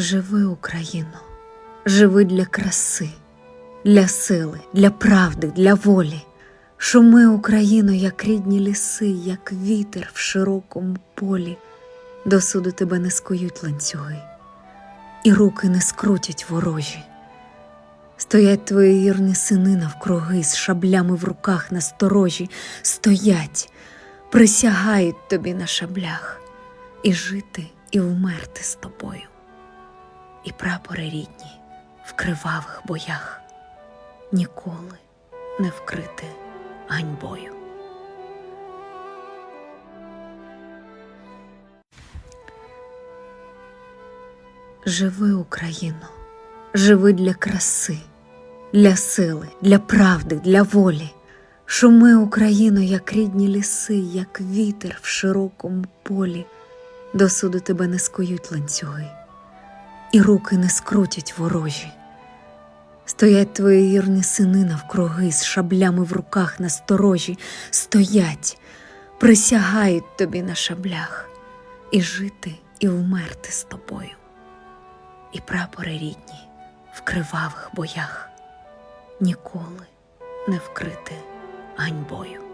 Живи, Україно, живи для краси, для сили, для правди, для волі. Шуми, Україно, як рідні ліси, як вітер в широкому полі. До суду тебе не скують ланцюги, і руки не скрутять ворожі. Стоять твої вірні сини навкруги, з шаблями в руках насторожі, стоять, присягають тобі на шаблях, і жити, і вмерти з тобою. І прапори рідні в кривавих боях ніколи не вкрити ганьбою. Живи, Україно, живи для краси, для сили, для правди, для волі. Шуми, Україно, як рідні ліси, як вітер в широкому полі. До суду тебе не скують ланцюги, і руки не скрутять ворожі. Стоять твої вірні сини навкруги, з шаблями в руках насторожі, стоять, присягають тобі на шаблях, і жити, і вмерти з тобою. І прапори рідні в кривавих боях ніколи не вкрити ганьбою.